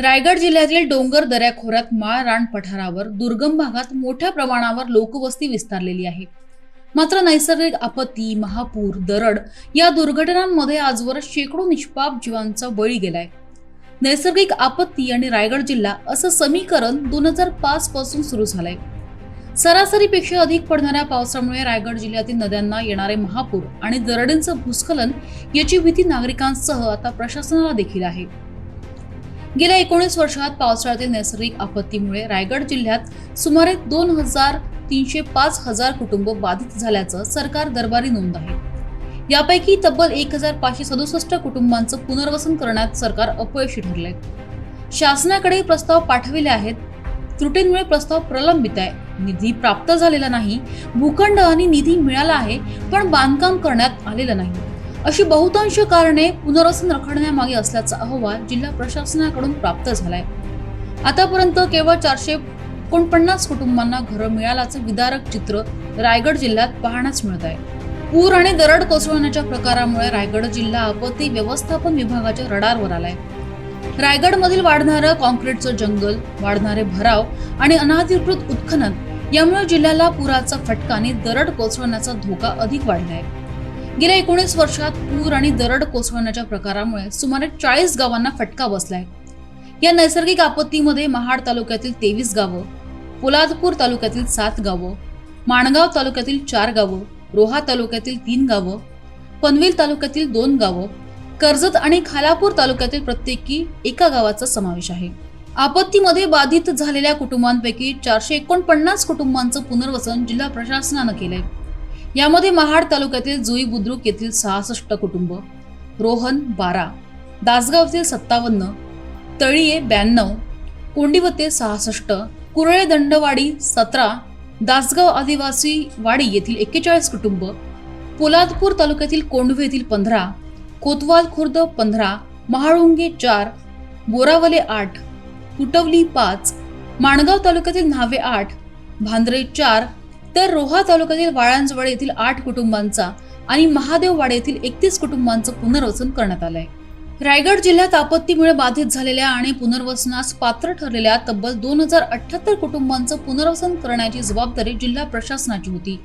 रायगड जिल्ह्यातील डोंगर दऱ्याखोऱ्यात माळ रान पठारावर दुर्गम भागात मोठ्या प्रमाणावर लोकवस्ती विस्तारलेली आहे. मात्र नैसर्गिक आपत्ती महापूर दरड या दुर्घटनांमध्ये आजवर शेकडो निष्पाप जीवांचा बळी गेलाय. नैसर्गिक आपत्ती आणि रायगड जिल्हा असं समीकरण दोन हजार पाच पासून सुरू झालंय. सरासरीपेक्षा अधिक पडणाऱ्या पावसामुळे रायगड जिल्ह्यातील नद्यांना येणारे महापूर आणि दरडींचं भूस्खलन याची भीती नागरिकांसह आता प्रशासनाला देखील आहे. गेल्या एकोणीस वर्षात पावसाळ्यातील नैसर्गिक आपत्तीमुळे रायगड जिल्ह्यात सुमारे दोन हजार तीनशे पाच हजार कुटुंब बाधित झाल्याचं सरकार दरबारी नोंद आहे. यापैकी तब्बल एक हजार पाचशे सदुसष्ट कुटुंबांचं पुनर्वसन करण्यात सरकार अपयशी ठरलंय. शासनाकडे प्रस्ताव पाठविले आहेत. त्रुटींमुळे प्रस्ताव प्रलंबित आहे. निधी प्राप्त झालेला नाही. भूखंड आणि निधी मिळाला आहे पण बांधकाम करण्यात आलेलं नाही. अशी बहुतांश कारणे पुनर्वसन रखडण्यामागे असल्याचा अहवाल जिल्हा प्रशासनाकडून प्राप्त झालाय. आतापर्यंत केवळ चारशे एकोणपन्नास कुटुंबांना घरं मिळाल्याचं विदारक चित्र रायगड जिल्ह्यात पाहण्यास मिळत आहे. पूर आणि दरड कोसळण्याच्या प्रकारामुळे रायगड जिल्हा आपत्ती व्यवस्थापन विभागाच्या रडारवर आलाय. रायगडमधील वाढणारं कॉन्क्रीटचं जंगल वाढणारे भराव आणि अनाधिकृत उत्खनन यामुळे जिल्ह्याला पुराचा फटका आणि दरड कोसळण्याचा धोका अधिक वाढलाय. गेल्या एकोणीस वर्षात पूर आणि दरड कोसळण्याच्या प्रकारामुळे सुमारे चाळीस गावांना फटका बसलाय. या नैसर्गिक आपत्तीमध्ये महाड तालुक्यातील तेवीस गावं पोलादपूर तालुक्यातील सात गावं माणगाव तालुक्यातील चार गावं रोहा तालुक्यातील तीन गावं पनवेल तालुक्यातील दोन गावं कर्जत आणि खालापूर तालुक्यातील प्रत्येकी एका गावाचा समावेश आहे. आपत्तीमध्ये बाधित झालेल्या कुटुंबांपैकी चारशे एकोणपन्नास कुटुंबांचं पुनर्वसन जिल्हा प्रशासनानं केलंय. यामध्ये महाड तालुक्यातील जुई बुद्रुक येथील सहासष्ट कुटुंब रोहन बारा दासगावचे सत्तावन्न तळीये ब्याण्णव कोंडिवते सहासष्ट कुरळे दंडवाडी सतरा दासगाव आदिवासी वाडी येथील एक्केचाळीस कुटुंब पोलादपूर तालुक्यातील कोंडवे येथील पंधरा कोतवाल खुर्द पंधरा महाळुंगे चार बोरावले आठ कुटवली पाच माणगाव तालुक्यातील न्हावे आठ भांद्रे चार तर रोहा तालुक्यातील वाळांजवळ येथील आठ कुटुंबांचा आणि महादेववाडे येथील एकतीस कुटुंबांचं पुनर्वसन करण्यात आलंय. रायगड जिल्ह्यात आपत्तीमुळे बाधित झालेल्या आणि पुनर्वसनास पात्र ठरलेल्या तब्बल दोन हजार अठ्याहत्तर कुटुंबांचं पुनर्वसन करण्याची जबाबदारी जिल्हा प्रशासनाची होती.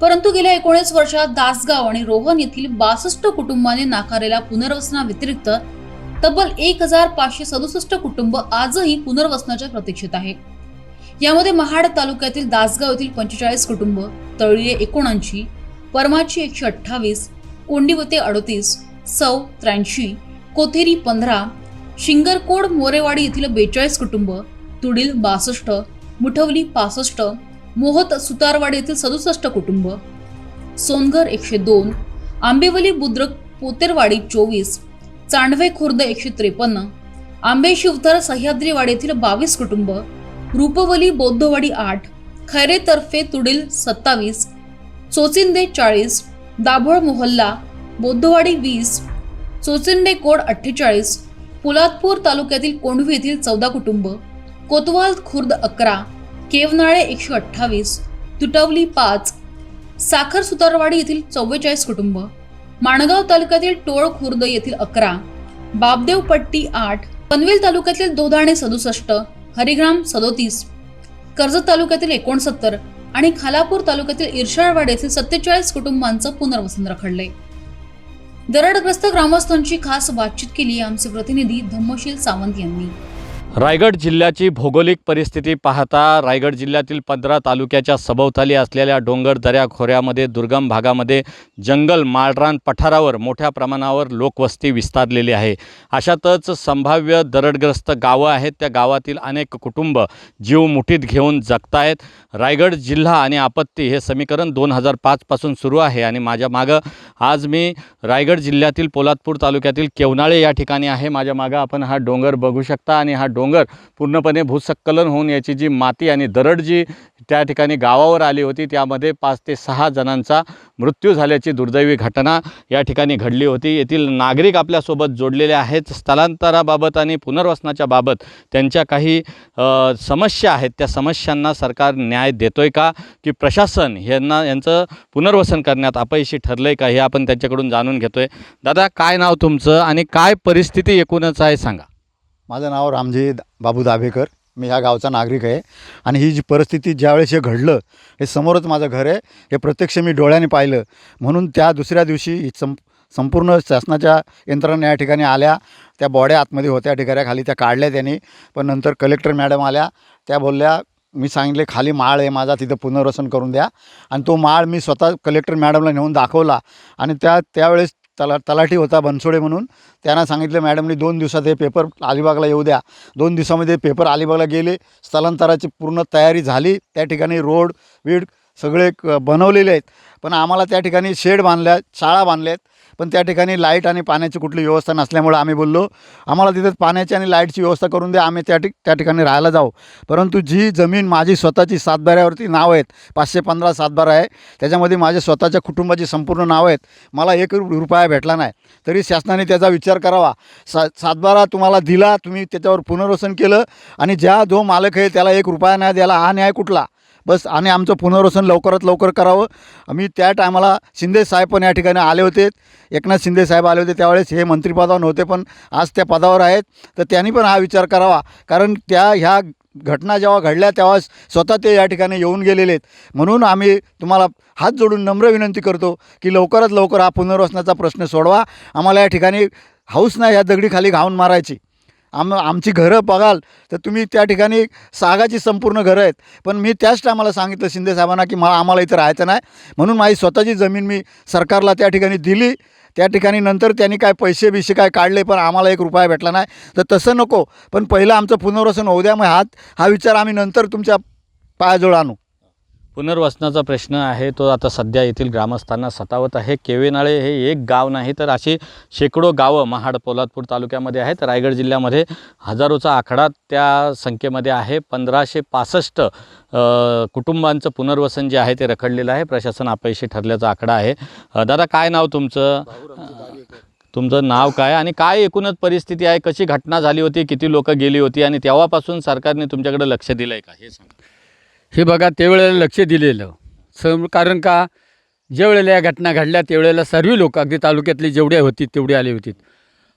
परंतु गेल्या एकोणीस वर्षात दासगाव आणि रोहन येथील बासष्ट कुटुंबाने नाकारलेल्या पुनर्वसनाव्यतिरिक्त तब्बल एक हजार पाचशे सदुसष्ट कुटुंब आजही पुनर्वसनाच्या प्रतीक्षेत आहे. यामध्ये महाड तालुक्यातील दासगाव येथील पंचेचाळीस कुटुंब तळीये एकोणऐंशी परमाची एकशे अठ्ठावीस कोंडिवते अडतीस सौ त्र्याऐंशी कोथेरी पंधरा शिंगरकोड मोरेवाडी येथील बेचाळीस कुटुंब तुडील बासष्ट मुठवली पासष्ट मोहत सुतारवाडी येथील सदुसष्ट कुटुंब सोनघर एकशे दोन आंबेवली बुद्रक पोतेरवाडी चोवीस चांडवे खुर्द एकशे त्रेपन्न आंबे शिवतर सह्याद्रीवाडी येथील बावीस कुटुंब रूपवली बौद्धवाडी आठ खैरेतर्फे तुडील सत्तावीस चोचिंदे चाळीस दाभोळ मोहल्ला बौद्धवाडी वीस चोचिंडे कोड अठ्ठेचाळीस पोलादपूर तालुक्यातील कोंढवी येथील चौदा कुटुंब कोतवाल खुर्द अकरा केवनाळे एकशे अठ्ठावीस तुटवली पाच साखर सुतारवाडी येथील चव्वेचाळीस कुटुंब माणगाव तालुक्यातील टोळ खुर्द येथील अकरा बाबदेव पट्टी आठ पनवेल तालुक्यातील दोधाणे सदुसष्ट हरिग्राम सदोतीस कर्जत तालुक्यातील एकोणसत्तर आणि खालापूर तालुक्यातील इर्शाळवाड येथील सत्तेचाळीस कुटुंबांचं पुनर्वसन रखडले दरडग्रस्त ग्रामस्थांची खास बातचीत केली आमचे प्रतिनिधी धम्मशील सावंत यांनी. रायगड जिल्ह्याची भौगोलिक परिस्थिती पाहता रायगड जिल्ह्यातील पंधरा तालुक्याच्या सभोवताली असलेल्या डोंगर दऱ्या खोऱ्यामध्ये दुर्गम भागामध्ये जंगल माळरान पठारावर मोठ्या प्रमाणावर लोकवस्ती विस्तारलेली आहे. अशातच संभाव्य दरडग्रस्त गावं आहेत. त्या गावातील अनेक कुटुंब जीव मुठीत घेऊन जगतायत रायगड जिल्हा आणि आपत्ती हे समीकरण दोन हजार पाचपासून सुरू आहे आणि माझ्या मागं आज मी रायगड जिल्ह्यातील पोलादपूर तालुक्यातील केवनाळे या ठिकाणी आहे. माझ्या मागं आपण हा डोंगर बघू शकता आणि हा डोंगर पूर्णपणे भूसक्कलन होऊन याची जी माती आणि दरड जी त्या ठिकाणी गावावर आली होती त्यामध्ये पाच ते सहा जणांचा मृत्यू झाल्याची दुर्दैवी घटना या ठिकाणी घडली होती. येथील नागरिक आपल्यासोबत जोडलेले आहेत. स्थलांतराबाबत आणि पुनर्वसनाच्या बाबत त्यांच्या काही समस्या आहेत. त्या समस्यांना सरकार न्याय देतो आहे का? की प्रशासन यांना यांचं पुनर्वसन करण्यात अपयशी ठरलं आहे का? हे आपण त्यांच्याकडून जाणून घेतो आहे दादा काय नाव तुमचं आणि काय परिस्थिती एकूणच आहे सांगा. माझं नाव रामजी बाबू दाभेकर. मी ह्या गावचा नागरिक आहे. आणि ही जी परिस्थिती ज्यावेळेस हे घडलं हे समोरच माझं घर आहे. हे प्रत्यक्ष मी डोळ्याने पाहिलं. म्हणून त्या दुसऱ्या दिवशी ही सं संपूर्ण शासनाच्या यंत्रणा या ठिकाणी आल्या. त्या बॉड्या आतमध्ये होत्या ढिगाऱ्याखाली त्या काढल्या त्यांनी. पण नंतर कलेक्टर मॅडम आल्या. त्या बोलल्या मी सांगितले खाली माळ आहे माझा तिथं पुनर्वसन करून द्या. आणि तो माळ मी स्वतः कलेक्टर मॅडमला नेऊन दाखवला. आणि त्या त्यावेळेस तला तलाठी होता बनसोडे म्हणून. त्यांना सांगितलं मॅडमनी दोन दिवसात हे पेपर अलिबागला येऊ द्या. दोन दिवसामध्ये पेपर अलिबागला गेले. स्थलांतराची पूर्ण तयारी झाली. त्या ठिकाणी रोड वीड सगळे क- बनवलेले आहेत. पण आम्हाला त्या ठिकाणी शेड बांधल्या शाळा बांधल्या आहेत पण त्या ठिकाणी लाइट आणि पाण्याची कुठली व्यवस्था नसल्यामुळं आम्ही बोललो आम्हाला तिथे पाण्याची आणि लाईटची व्यवस्था करून द्या आम्ही त्या ठिक त्या ठिकाणी राहायला जाऊ. परंतु जी जमीन माझी स्वतःची सातबाऱ्यावरती नाव आहेत पाचशे पंधरा सातबारा आहे त्याच्यामध्ये माझ्या स्वतःच्या कुटुंबाची संपूर्ण नावं आहेत मला एक रुपया भेटला नाही. तरी शासनाने त्याचा विचार करावा. सा सातबारा तुम्हाला दिला तुम्ही त्याच्यावर पुनर्वसन केलं आणि ज्या जो मालक आहे त्याला एक रुपया नाही द्यायला हा न्याय कुठला? बस आणि आमचं पुनर्वसन लवकरात लवकर करावं. आम्ही त्या टायमाला शिंदे साहेब पण या ठिकाणी आले होते. एकनाथ शिंदे साहेब आले होते त्यावेळेस. हे मंत्रिपदावर नव्हते पण आज त्या पदावर आहेत. तर त्यांनी पण हा विचार करावा. कारण त्या ह्या घटना जेव्हा घडल्या तेव्हा स्वतः ते या ठिकाणी येऊन गेलेले आहेत. म्हणून आम्ही तुम्हाला हात जोडून नम्र विनंती करतो की लवकरात लवकर हा पुनर्वसनाचा प्रश्न सोडवा. आम्हाला या ठिकाणी हाऊस नाही ह्या दगडीखाली घावून घाऊन मारायची. आम आमची घरं बघाल तर तुम्ही त्या ठिकाणी सागाची संपूर्ण घरं आहेत. पण मी त्याच टायमाला सांगितलं शिंदे साहेबांना की मला आम्हाला इथं राहायचं नाही. म्हणून माझी स्वतःची जमीन मी सरकारला त्या ठिकाणी दिली. त्या ठिकाणी नंतर त्यांनी काय पैसे बिसे काय काढले पण आम्हाला एक रुपया भेटला नाही. तर तसं नको पण पहिलं आमचं पुनर्वसन होऊ द्या मग हात हा विचार आम्ही नंतर तुमच्या पायाजवळ आणू. पुनर्वसनाचा प्रश्न आहे तो आता सध्या येथील ग्रामस्थांना सतावत आहे. केवेनाळे हे एक गाव नाही तर अशी शेकडो गावं महाड पोलादपूर तालुक्यामध्ये आहेत. रायगड जिल्ह्यामध्ये हजारोचा आकडा त्या संख्येमध्ये आहे. पंधराशे पासष्ट कुटुंबांचं पुनर्वसन जे आहे ते रखडलेलं आहे. प्रशासन अपयशी ठरल्याचा आकडा आहे. दादा काय नाव तुमचं? तुमचं नाव काय? आणि काय एकूणच परिस्थिती आहे? कशी घटना झाली होती? किती लोकं गेली होती? आणि तेव्हापासून सरकारने तुमच्याकडे लक्ष दिलं आहे का? हे सांगा. हे बघा त्यावेळेला लक्ष दिलेलं. सम कारण का ज्यावेळेला या घटना घडल्या त्यावेळेला सर्व लोक अगदी तालुक्यातली जेवढे होती तेवढे आले होते.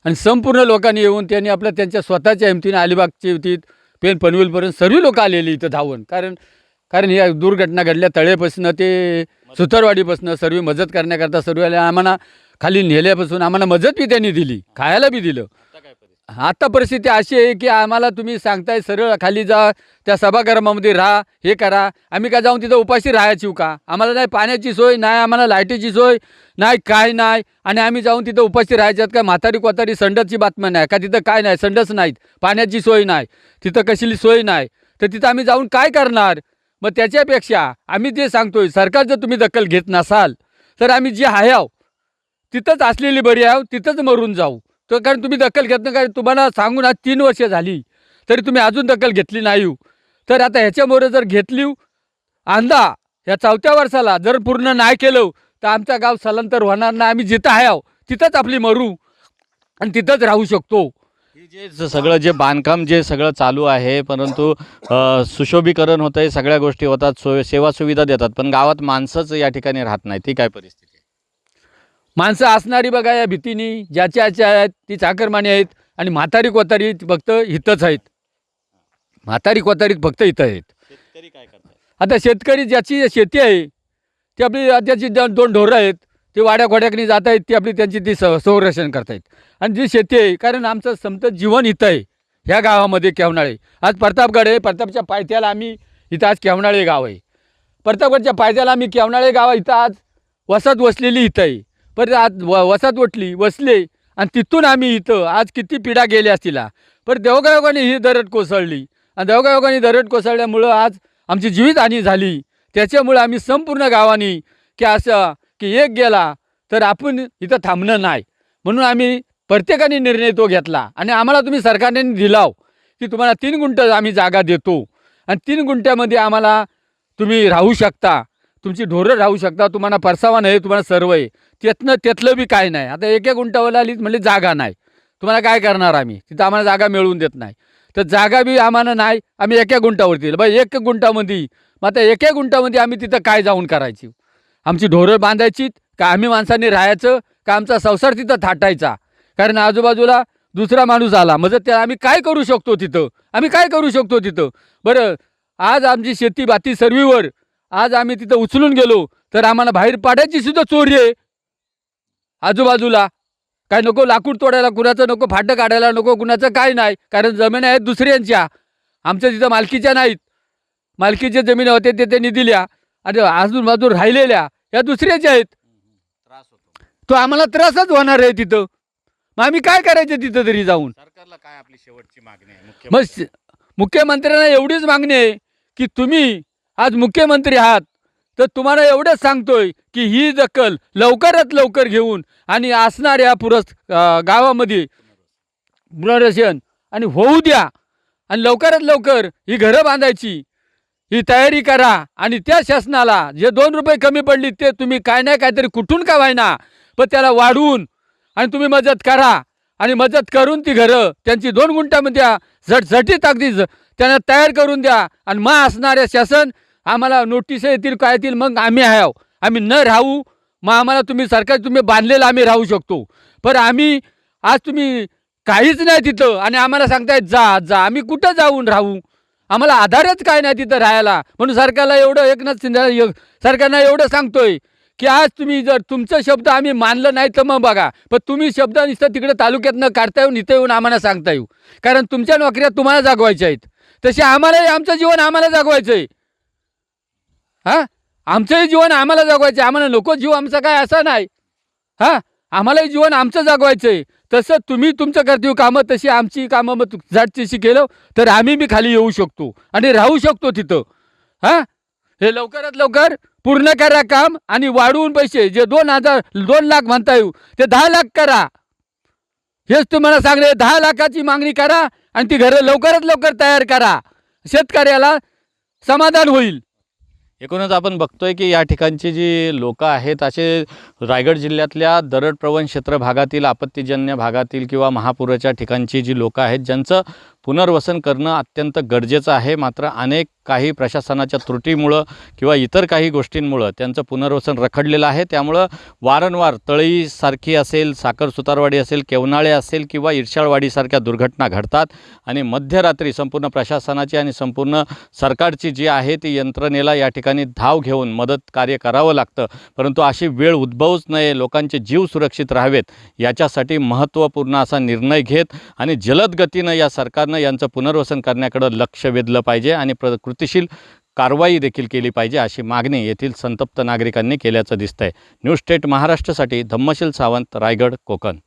आणि संपूर्ण लोकांनी येऊन त्यांनी आपल्या त्यांच्या स्वतःच्या हिमतीने अलिबागची होती पेन पनवेलपर्यंत सर्व लोक आलेली इथं धावून. कारण कारण या दुर्घटना घडल्या तळेपासून ते सुतारवाडीपासून सर्व मदत करण्याकरता सर्व आले आम्हाला खाली नेल्यापासून आम्हाला मदत बी त्यांनी दिली खायला बी दिलं. आता परिस्थिती अशी आहे की आम्हाला तुम्ही सांगताय सरळ खाली जा त्या सभागृहामध्ये राहा हे करा. आम्ही का जाऊन तिथं उपाशी राहायची का? आम्हाला नाही पाण्याची सोय नाही आम्हाला लाईटीची सोय नाही काय नाही. आणि आम्ही जाऊन तिथं उपाशी राहायच्यात का? म्हातारी कोतारी संडसची बातम्या नाही का तिथं काय नाही? संडस नाहीत पाण्याची सोय नाही. तिथं कसली सोय नाही. तर तिथं आम्ही जाऊन काय करणार? मग त्याच्यापेक्षा आम्ही जे सांगतोय सरकार जर तुम्ही दखल घेत नसाल तर आम्ही जे आहे आहो तिथंच असलेली बरी आहो तिथंच मरून जाऊ. तर कारण तुम्ही दखल घेत नाही कारण तुम्हाला सांगून आज तीन वर्ष झाली तरी तुम्ही अजून दखल घेतली नाही. तर आता ह्याच्यामुळे जर घेतली अंदा या चौथ्या वर्षाला जर पूर्ण नाही केलं तर आमचा गाव स्थलांतर होणार नाही. आम्ही जिथं आहे तिथंच आपली मरू आणि तिथंच राहू शकतो. जे सगळं जे बांधकाम जे सगळं चालू आहे परंतु सुशोभीकरण होतं आहे सगळ्या गोष्टी होतात सोय सेवा सुविधा देतात पण गावात माणसंच या ठिकाणी राहत नाही ती काय परिस्थिती माणसं असणारी बघा या भीतीनी ज्याच्या ज्याच्या आहेत ती चाकरमानी आहेत आणि म्हातारी कोतारी फक्त इथंच आहेत. म्हातारी कोतारी फक्त इथं आहेत. शेतकरी काय करतात? आता शेतकरी ज्याची शेती आहे ती आपली त्याची दोन ढोरं आहेत ते वाड्या घोड्याकडे जात आहेत ती आपली त्यांची ती स संरक्षण करतायत आणि जी शेती आहे कारण आमचं समतं जीवन इथं आहे ह्या गावामध्ये केवनाळे आज प्रतापगड आहे प्रतापच्या पायथ्याला आम्ही इथं आज केवनाळे गाव आहे. प्रतापगडच्या पायथ्याला आम्ही केवनाळे गाव इथं आज वसात वसलेली इथं आहे. परत आज व वसात उठली वसले आणि तिथून आम्ही इथं आज किती पिढ्या गेल्या अस तिला. पर देवगायोगाने ही दरड कोसळली. आणि देवगायोगाने दरड कोसळल्यामुळं आज आमची जीवितहानी झाली. त्याच्यामुळं आम्ही संपूर्ण गावानी की असं की एक गेला तर आपण इथं थांबणं नाही. म्हणून आम्ही प्रत्येकाने निर्णय तो घेतला. आणि आम्हाला तुम्ही सरकारने दिलाव की तुम्हाला तीन गुंठ आम्ही जागा देतो. आणि तीन गुंठ्यामध्ये आम्हाला तुम्ही राहू शकता. तुमची ढोरं राहू शकता तुम्हाला परसावा नाही तुम्हाला सर्व आहे. त्यातनं त्यातलं बी काय नाही. आता एक एक गुंटावला आली म्हणजे जागा नाही. तुम्हाला काय करणार आम्ही? तिथं आम्हाला जागा मिळवून देत नाही. तर जागा बी आम्हाला नाही आम्ही एका गुंठावरती दिलं बाई एक गुंठामध्ये मग आता एका गुंटामध्ये आम्ही तिथं काय जाऊन करायची? आमची ढोरं बांधायची का आम्ही माणसांनी राहायचं का आमचा संसार तिथं थाटायचा? कारण आजूबाजूला दुसरा माणूस आला. म्हणजे त्या आम्ही काय करू शकतो तिथं? आम्ही काय करू शकतो तिथं? बरं आज आमची शेती बाती सर्वीवर आज आम्ही तिथं उचलून गेलो तर आम्हाला बाहेर पाडायची सुद्धा चोरी आहे. आजूबाजूला काय नको लाकूड तोडायला कुणाचं नको फाटं काढायला नको कुणाचं काय नाही कारण जमीन आहेत दुसऱ्यांच्या. आमच्या तिथं मालकीच्या नाहीत. मालकीच्या जमीन होते ते त्यांनी दिल्या. आणि अजून बाजून राहिलेल्या या दुसऱ्याच्या आहेत. त्रास होतो तो आम्हाला त्रासच होणार आहे तिथं. मग आम्ही काय करायचं तिथं तरी जाऊन? सरकारला काय आपली शेवटची मागणी आहे? मग मुख्यमंत्र्यांना एवढीच मागणी आहे की तुम्ही आज मुख्यमंत्री आहात तर तुम्हाला एवढंच सांगतोय की ही दखल लवकरात लवकर घेऊन आणि असणाऱ्या पुरस् गावामध्ये पुनर्वसन आणि होऊ द्या आणि लवकरात लवकर ही घरं बांधायची ही तयारी करा आणि त्या शासनाला जे दोन रुपये कमी पडली ते तुम्ही काय नाही काहीतरी कुठून का व्हायना पण त्याला वाढवून आणि तुम्ही मदत करा आणि मदत करून ती घरं त्यांची दोन गुंठामध्ये द्या झटझटीत अगदी ज- त्यांना तयार करून द्या आणि मग असणाऱ्या शासन आम्हाला नोटीस येतील काय येतील मग आम्ही आहे. आम्ही न राहू मग आम्हाला तुम्ही सरकार तुम्ही बांधलेलं आम्ही राहू शकतो. पण आम्ही आज तुम्ही काहीच नाही तिथं आणि आम्हाला सांगताय जा जा आम्ही कुठं जाऊन राहू? आम्हाला आधारच काय नाही तिथं राहायला. म्हणून सरकारला एवढं एकनाथ शिंदे सरकारला एवढं सांगतोय की आज तुम्ही जर तुमचं शब्द आम्ही मानलं नाही तर मग बघा. पण तुम्ही शब्द नुसतं तिकडे तालुक्यातनं काढता येऊन इथं येऊन आम्हाला सांगता येऊ. कारण तुमच्या नोकऱ्या तुम्हाला जागवायच्या आहेत. तसे आम्हालाही आमचं जीवन आम्हाला जागवायचं आहे. हां? आमचंही जीवन आम्हाला जगवायचं आहे आम्हाला नको जीव आमचा काय असा नाही. हां? आम्हालाही जीवन आमचं जगवायचं आहे तसं तुम्ही तुमचं करतीव कामं तशी आमची कामं मग जाटचीशी केलं तर आम्ही बी खाली येऊ शकतो आणि राहू शकतो तिथं. हां? हे लवकरात लवकर पूर्ण करा काम आणि वाढवून पैसे. जे दोन हजार दोन लाख म्हणता येऊ ते दहा लाख करा. हेच तुम्हाला सांगले दहा लाखाची मागणी करा आणि ती घरं लवकरात लवकर तयार करा. शेतकऱ्याला समाधान होईल. एकूणच आपण बघतोय की या ठिकाणची जी लोक आहेत असे रायगड जिल्ह्यातल्या दरडप्रवण क्षेत्र भागातील आपत्तीजन्य भागातील किंवा महापुराच्या ठिकाणची जी लोकं आहेत ज्यांचं पुनर्वसन करणं अत्यंत गरजेचं आहे. मात्र अनेक काही प्रशासनाच्या त्रुटीमुळं किंवा इतर काही गोष्टींमुळं त्यांचं पुनर्वसन रखडलेलं आहे. त्यामुळं वारंवार तळईसारखी असेल साखर सुतारवाडी असेल केवनाळे असेल किंवा इर्शाळवाडीसारख्या दुर्घटना घडतात आणि मध्यरात्री संपूर्ण प्रशासनाची आणि संपूर्ण सरकारची जी आहे ती यंत्रणेला या ठिकाणी धाव घेऊन मदत कार्य करावं लागतं. परंतु अशी वेळ उद्भवूच नये लोकांचे जीव सुरक्षित राहावेत याच्यासाठी महत्त्वपूर्ण असा निर्णय घेत आणि जलद गतीनं या सरकार सरकारनं यांचं पुनर्वसन करण्याकडं लक्ष वेधलं पाहिजे आणि प्र कृतिशील कारवाई देखील केली पाहिजे अशी मागणी येथील संतप्त नागरिकांनी केल्याचं दिसतंय. न्यूज स्टेट महाराष्ट्रासाठी धम्मशील सावंत रायगड कोकण.